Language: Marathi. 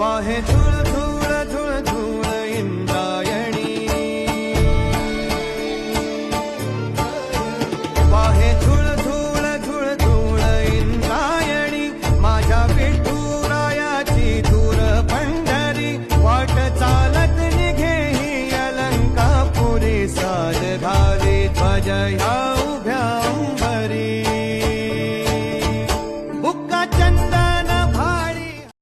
वाहे धूळ झुळ धूळ झुळ इंद्रायणी. वाहे धूळ झुळ धूळ धूळ इंद्रायणी. माझ्या विठुरायाची धूर पंढरी. वाट चालत निघे ही अलंकापुरी साध घाली ध्वजया